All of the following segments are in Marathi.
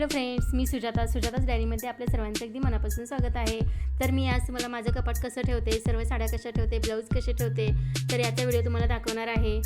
हॅलो फ्रेंड्स मी सुजाता. सुजाताच डायरीमध्ये आपल्या सर्वांचं अगदी मनापासून स्वागत आहे. तर मी आज तुम्हाला माझं कपाट कसं ठेवते सर्व साड्या कशा ठेवते ब्लाऊज कसे ठेवते तर याचा व्हिडिओ तुम्हाला दाखवणार आहे.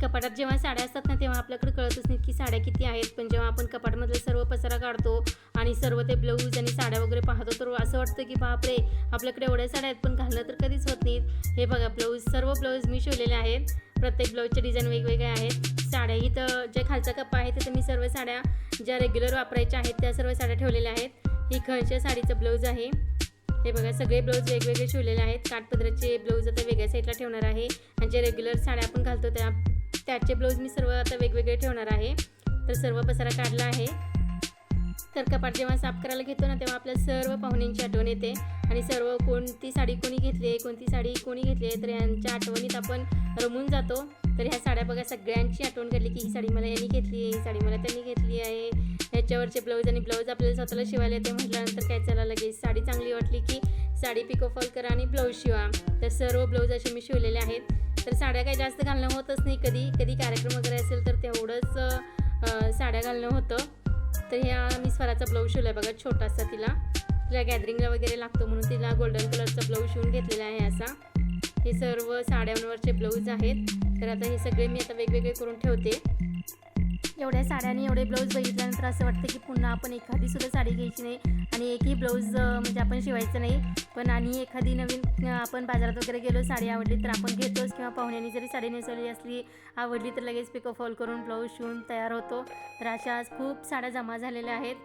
कपाटात जेव्हा साड्या असतात ना तेव्हा आपल्याकडे कळतच नाही की साड्या किती आहेत. पण जेव्हा आपण कपाटमधला सर्व पसारा काढतो आणि सर्व ते ब्लाऊज आणि साड्या वगैरे पाहतो तर असं वाटतं की बापरे आपल्याकडे एवढ्या साड्या आहेत पण घालणं तर कधीच होत नाहीत. हे बघा ब्लाऊज सर्व ब्लाऊज मी शिवलेले आहेत. प्रत्येक ब्लाऊजचे डिझाईन वेगवेगळे आहेत. साड्या इथं जे खालचा कप्पा आहे तिथं मी सर्व साड्या ज्या रेग्युलर वापरायच्या आहेत त्या सर्व साड्या ठेवलेल्या आहेत. ही खळच्या साडीचं ब्लाऊज आहे. हे बघा सगळे ब्लाऊज वेगवेगळे शिवलेले आहेत. काठपदराचे ब्लाऊज आता वेगळ्या साईडला ठेवणार आहे. आणि जे रेग्युलर साड्या आपण घालतो त्या त्याचे ब्लाऊज मी सर्व आता वेगवेगळे ठेवणार आहे. तर सर्व पसारा काढला आहे. तर कपाट जेव्हा साफ करायला घेतो ना तेव्हा आपल्या सर्व पाहुण्यांची आठवण येते. आणि सर्व कोणती साडी कोणी घेतली आहे कोणती साडी कोणी घेतली आहे तर यांच्या आठवणीत आपण रमून जातो. तर ह्या साड्या बघा सगळ्यांची आठवण काढली की ही साडी मला यांनी घेतली आहे ही साडी मला त्यांनी घेतली आहे. ह्याच्यावरचे ब्लाऊज आणि ब्लाऊज आपल्याला स्वतःला शिवायला येते म्हटल्यानंतर काय चला लगेच. साडी चांगली वाटली की साडी पिको फॉल करा आणि ब्लाऊज शिवा. तर सर्व ब्लाऊज असे मी शिवलेले आहेत. तर साड्या काही जास्त घालणं होतच नाही कधी. कधी कार्यक्रम वगैरे असेल तर तेवढंच साड्या घालणं होतं. तर ह्या मी स्वराचा ब्लाऊज शिवला आहे बघा छोटासा तिला. तिला गॅदरिंगला वगैरे लागतो म्हणून तिला गोल्डन कलरचा ब्लाऊज शिवून घेतलेला आहे असा. हे सर्व साड्यांवरचे ब्लाऊज आहेत. तर आता हे सगळे मी आता वेगवेगळे करून ठेवते. एवढ्या साड्यांनी एवढे ब्लाऊज बघितल्यानंतर असं वाटतं की पुन्हा आपण एखादी सुद्धा साडी घ्यायची नाही आणि एकही ब्लाऊज म्हणजे आपण शिवायचं नाही. पण आणि एखादी नवीन आपण बाजारात वगैरे गेलो साडी आवडली तर आपण घेतोच. किंवा पाहुण्यांनी जरी साडी नेसवली असली आवडली तर लगेच पिको फॉल करून ब्लाऊज शिवून तयार होतो. तर अशा आज खूप साड्या जमा झालेल्या आहेत.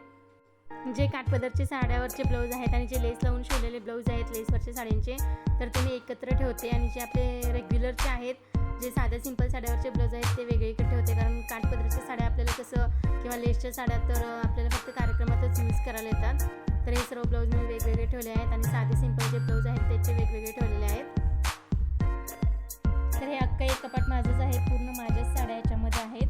जे काठपदरचे साड्यावरचे ब्लाऊज आहेत आणि जे लेस लावून शिवलेले ब्लाऊज आहेत लेसवरचे साड्यांचे तर ते मी एकत्र ठेवते. आणि जे आपले रेग्युलरचे आहेत जे साध्या सिंपल साड्यावरचे ब्लाऊज आहेत ते वेगळे इकडे ठेवते. कारण काठपदरच्या साड्या आपल्याला कसं किंवा लेसच्या साड्या तर आपल्याला फक्त कार्यक्रमातच यूज करायला येतात. तर हे सर्व ब्लाऊज मी वेगवेगळे ठेवले आहेत आणि साधे सिंपल जे ब्लाऊज आहेत त्याचे वेगवेगळे ठेवलेले आहेत. तर हे अख्खा एक कपाट माझंच आहे पूर्ण माझ्याच साड्या याच्यामध्ये आहेत.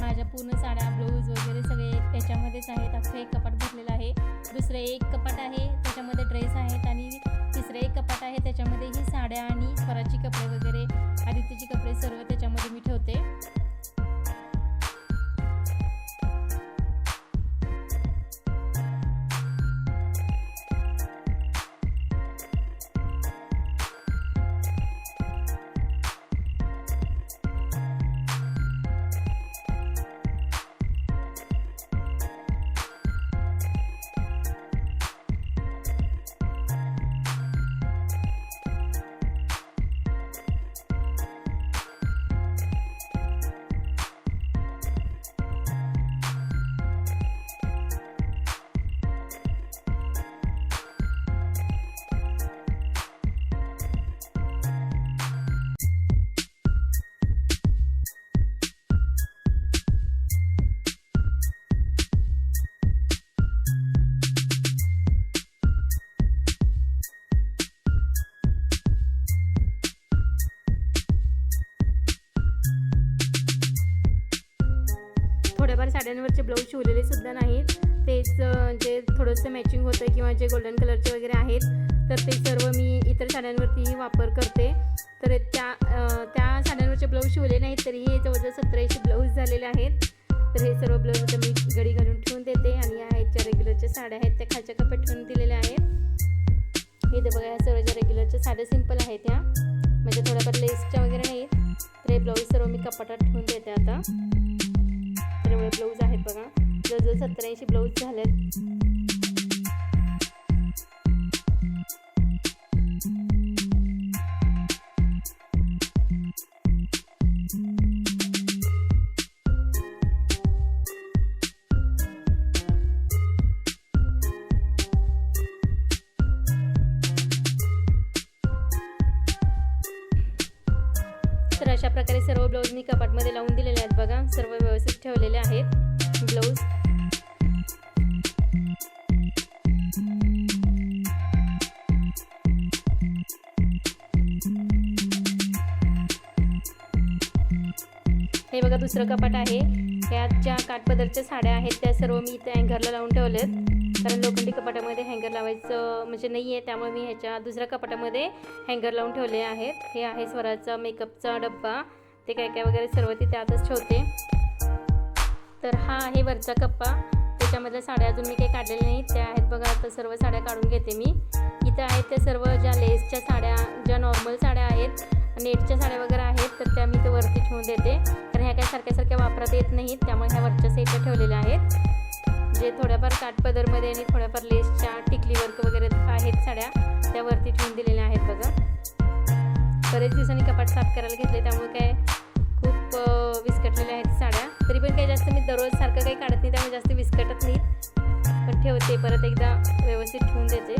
माझ्या पूर्ण साड्या ब्लाऊज वगैरे सगळे याच्यामध्येच आहेत. अख्खं एक कपाट भरलेलं आहे. दुसरं एक कपाट आहे त्याच्यामध्ये ड्रेस आहेत आणि तिसरं एक कपाट आहे त्याच्यामध्ये ही साड्या आणि स्वराची कपडे वगैरे कपडे सर्व त्याच्यामध्ये मी ठेवते. थोड्याफार साड्यांवरचे ब्लाऊज शिवलेले सुद्धा नाहीत. तेच जे थोडंसं मॅचिंग होतं किंवा जे गोल्डन कलरचे वगैरे आहेत तर ते सर्व मी इतर साड्यांवरतीही वापर करते. तर त्या त्या साड्यांवरचे ब्लाऊज शिवले नाहीत तरीही जवळजवळ सतराशे ब्लाऊज झालेले आहेत. तर हे सर्व ब्लाऊज आता मी घडी घालून ठेवून देते आणि आहेत ज्या रेग्युलरच्या साड्या आहेत त्या खालच्या कपात ठेवून दिलेल्या आहेत. इथे बघा ह्या सर्व ज्या रेग्युलरच्या साड्या सिंपल आहेत त्या म्हणजे थोड्याफार लेसच्या वगैरे नाहीत. तर हे ब्लाऊज सर्व मी कपाटात ठेवून देते आता. एवढे ब्लाऊज आहेत बघा. जवळजवळ सत्तर ऐंशी ब्लाऊज झालेत. तर अशा प्रकारे सर्व ब्लाऊज मी कपाटमध्ये लावून दिलेले आहेत बघा. सर्व व्यवस्थित ठेवलेले आहेत ब्लाऊज हे बघा दुसरं कपाट आहे. यात ज्या काठपदरच्या साड्या आहेत त्या सर्व मी इथे अँगरला लावून ठेवलेत. कारण लोखंडी कपाटामध्ये हँगर लावायचं म्हणजे नाही आहे त्यामुळे मी ह्याच्या दुसऱ्या कपाटामध्ये हँगर लावून ठेवले आहेत. हे आहे स्वराचा मेकअपचा डब्बा. ते काय काय वगैरे सर्व ती त्यातच ठेवते. तर हा आहे वरचा कप्पा. त्याच्यामधल्या साड्या अजून मी काही काढलेल्या नाहीत. त्या आहेत बघा आता सर्व साड्या काढून घेते मी. इथं आहेत त्या सर्व ज्या लेसच्या साड्या ज्या नॉर्मल साड्या आहेत नेटच्या साड्या वगैरे आहेत तर त्या मी ते वरती ठेवून देते. तर ह्या काय सारख्या सारख्या वापरात येत नाहीत त्यामुळे ह्या वरच्या साईडला ठेवलेल्या आहेत. जे थोड्याफार काठपदरमध्ये आणि थोड्याफार लेसच्या टिकली वर्क वगैरे आहेत साड्या त्यावरती ठेवून दिलेल्या आहेत बघा. बरेच दिवसांनी कपाट साफ करायला घेतले त्यामुळे काय खूप विस्कटलेल्या आहेत साड्या. तरी पण काही जास्त मी दररोज सारखं काही काढत नाही त्यामुळे जास्त विस्कटत नाही. पण ठेवते परत एकदा व्यवस्थित ठेवून देते.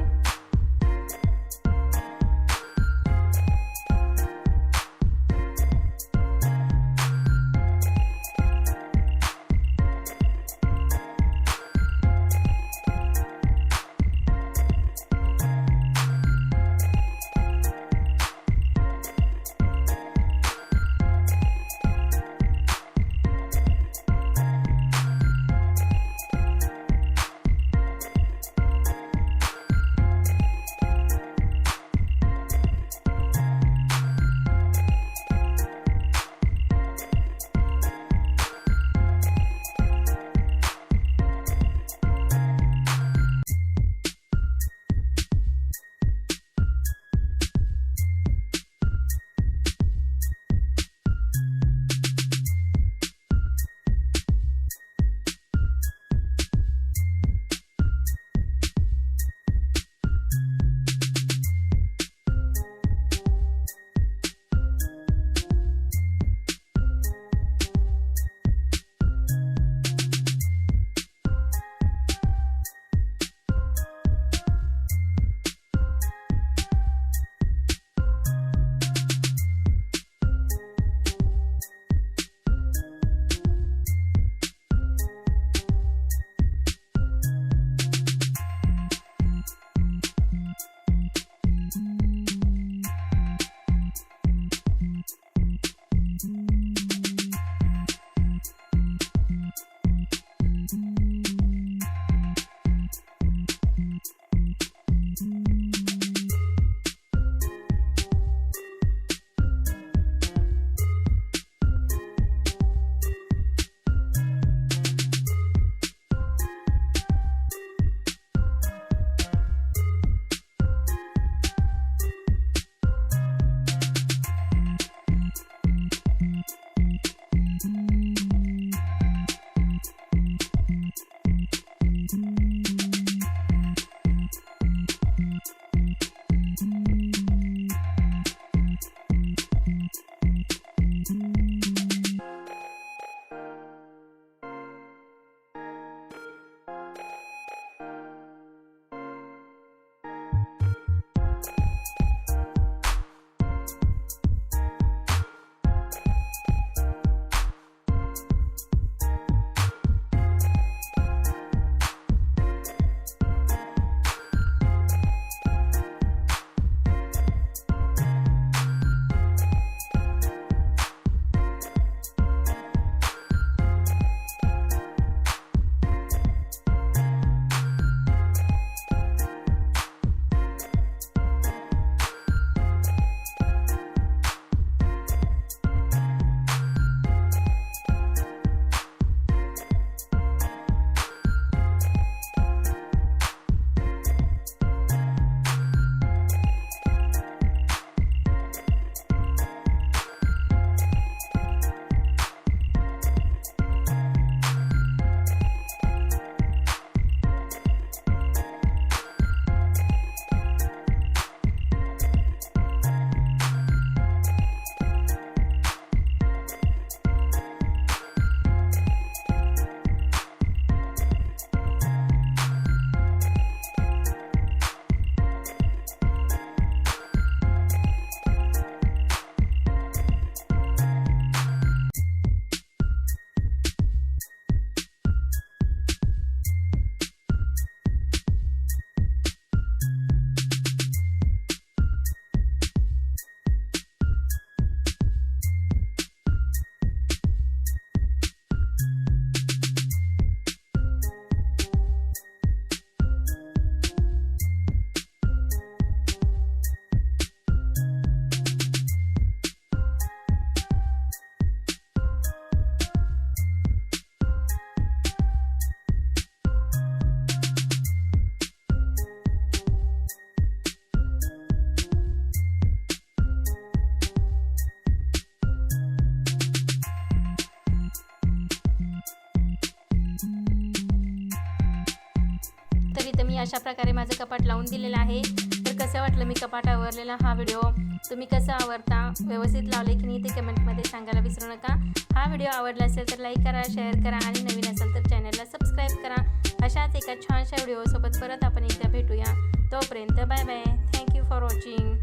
अशा प्रकारे माझं कपाट लावून दिलेलं आहे. तर कसं वाटलं मी कपाट आवरलेला? हा व्हिडिओ तुम्ही कसं आवडता व्यवस्थित लावले की नाही ते कमेंटमध्ये सांगायला विसरू नका. हा व्हिडिओ आवडला असेल तर लाईक करा शेअर करा आणि नवीन असेल तर चॅनलला सबस्क्राईब करा. अशाच एका छानशा व्हिडिओसोबत परत आपण एकदा भेटूया. तोपर्यंत bye bye thank you for watching